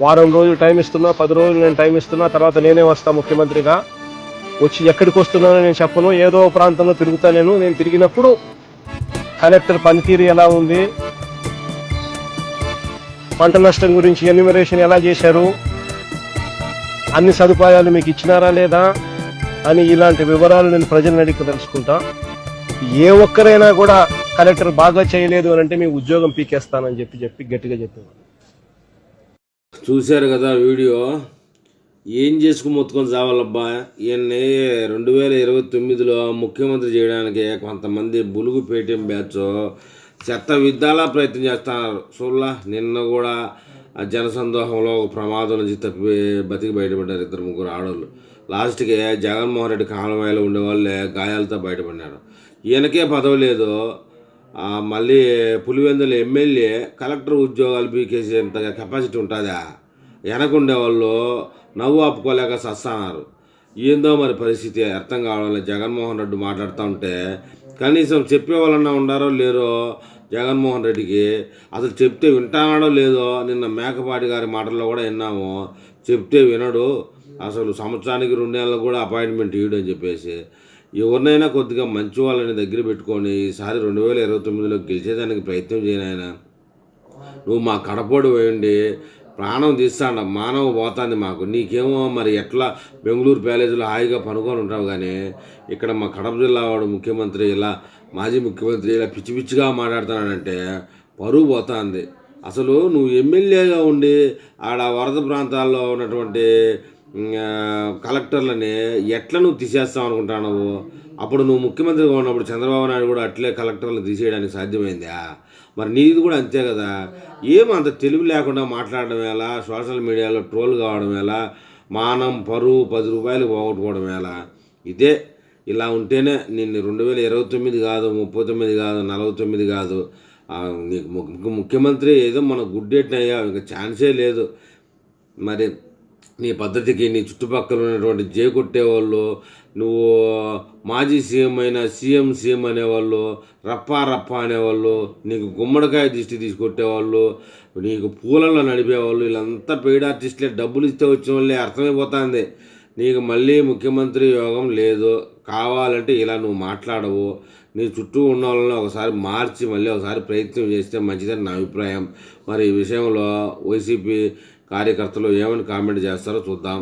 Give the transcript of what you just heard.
వారం రోజులు టైం ఇస్తున్నా పది రోజులు నేను టైం ఇస్తున్నా తర్వాత నేనే వస్తా ముఖ్యమంత్రిగా. వచ్చి ఎక్కడికి వస్తున్నానో నేను చెప్పను ఏదో ప్రాంతంలో తిరుగుతా నేను నేను తిరిగినప్పుడు కలెక్టర్ పనితీరు ఎలా ఉంది? పంట నష్టం గురించి ఎన్యూమరేషన్ ఎలా చేశారు? అన్ని సదుపాయాలు మీకు ఇచ్చినారా లేదా? అని ఇలాంటి వివరాలు నేను ప్రజలను అడిగి తెలుసుకుంటా. ఏ ఒక్కరైనా కూడా కలెక్టర్ బాగా చేయలేదు అని అంటే మీ ఉద్యోగం పీకేస్తానని చెప్పి చెప్పి గట్టిగా చెప్పేవాడు చూశారు కదా వీడియో? ఏం చేసుకుని మొత్తుకొని చావాలబ్బా ఈయన్ని రెండు వేల ఇరవై తొమ్మిదిలో ముఖ్యమంత్రి చేయడానికి కొంతమంది బులుగు పేటీఎం బ్యాచ్ చెత్త విద్యాలా ప్రయత్నం చేస్తున్నారు. చూడలా నిన్న కూడా ఆ జనసందోహంలో ఒక ప్రమాదం నుంచి తప్పి బతికి బయటపడ్డారు ఇద్దరు ముగ్గురు ఆడవాళ్ళు లాస్ట్కి జగన్మోహన్ రెడ్డి కాలవాయిలో ఉండేవాళ్ళే గాయాలతో బయటపడినారు. ఈయనకే పదవి లేదు. మళ్ళీ పులివెందుల ఎమ్మెల్యే కలెక్టర్ ఉద్యోగాలు పీకేసేంత కెపాసిటీ ఉంటుందా? వెనకుండే వాళ్ళు నవ్వు ఆపుకోలేక సస్తాన్నారు ఏందో మరి పరిస్థితి అర్థం కావడం జగన్మోహన్ రెడ్డి మాట్లాడుతూ ఉంటే కనీసం చెప్పే వాళ్ళన్నా ఉండారో లేరో జగన్మోహన్ రెడ్డికి అసలు చెప్తే వింటాడో లేదో నిన్న మేకపాటి గారి మాటల్లో కూడా విన్నాము. చెప్తే వినడు. అసలు సంవత్సరానికి రెండు నెలలు కూడా అపాయింట్మెంట్ ఇవ్వడు అని చెప్పేసి. ఎవరినైనా కొద్దిగా మంచి వాళ్ళని దగ్గర పెట్టుకొని ఈసారి రెండు వేల ఇరవై తొమ్మిదిలో గెలిచేదానికి ప్రయత్నం చేయనాయన నువ్వు మా కడపోడు వేయండి ప్రాణం తీస్తాండ మానవ పోతుంది మాకు. నీకేమో మరి ఎట్లా బెంగళూరు ప్యాలేజ్లో హాయిగా పనుకొని ఉంటావు కానీ ఇక్కడ మా కడప జిల్లా వాడు ముఖ్యమంత్రి ఇలా మాజీ ముఖ్యమంత్రి ఇలా పిచ్చి పిచ్చిగా మాట్లాడుతున్నాడంటే పరువు పోతుంది. అసలు నువ్వు ఎమ్మెల్యేగా ఉండి ఆడ వరద ప్రాంతాల్లో ఉన్నటువంటి కలెక్టర్లని ఎట్లా నువ్వు తీసేస్తావు అనుకుంటున్నావు అప్పుడు నువ్వు ముఖ్యమంత్రిగా ఉన్నప్పుడు చంద్రబాబు నాయుడు కూడా అట్లే కలెక్టర్లను తీసేయడానికి సాధ్యమైందా? మరి నీది కూడా అంతే కదా. ఏమంత తెలివి లేకుండా మాట్లాడడం ఎలా? సోషల్ మీడియాలో ట్రోల్ కావడం ఎలా? మానం పరువు పది రూపాయలు పోగొట్టుకోవడం ఎలా? ఇదే ఇలా ఉంటేనే నిన్ను రెండు వేల ఇరవై తొమ్మిది కాదు ముప్పై తొమ్మిది కాదు నలభై తొమ్మిది కాదు. నీకు ముఖ్యమంత్రి ఏదో మన గుడ్డెట్టినయ్యా ఇంకా ఛాన్సే లేదు. మరి నీ పద్ధతికి నీ చుట్టుపక్కల ఉన్నటువంటి జేకొట్టేవాళ్ళు నువ్వు మాజీ సీఎం అయిన సీఎం సీఎం అనేవాళ్ళు రప్పా రప్పా అనేవాళ్ళు నీకు గుమ్మడికాయ దిష్టి తీసుకొట్టేవాళ్ళు నీకు పూలలో నడిపేవాళ్ళు వీళ్ళంతా పెయిడ్ ఆర్టిస్టులే డబ్బులు ఇస్తే వచ్చిన వాళ్ళే అర్థమైపోతుంది. నీకు మళ్ళీ ముఖ్యమంత్రి యోగం లేదు. కావాలంటే ఇలా నువ్వు మాట్లాడవు. నీ చుట్టూ ఉన్న వాళ్ళని ఒకసారి మార్చి మళ్ళీ ఒకసారి ప్రయత్నం చేస్తే మంచిదని నా అభిప్రాయం. మరి ఈ విషయంలో వైసీపీ కార్యకర్తలు ఏమని కామెంట్ చేస్తారో చూద్దాం.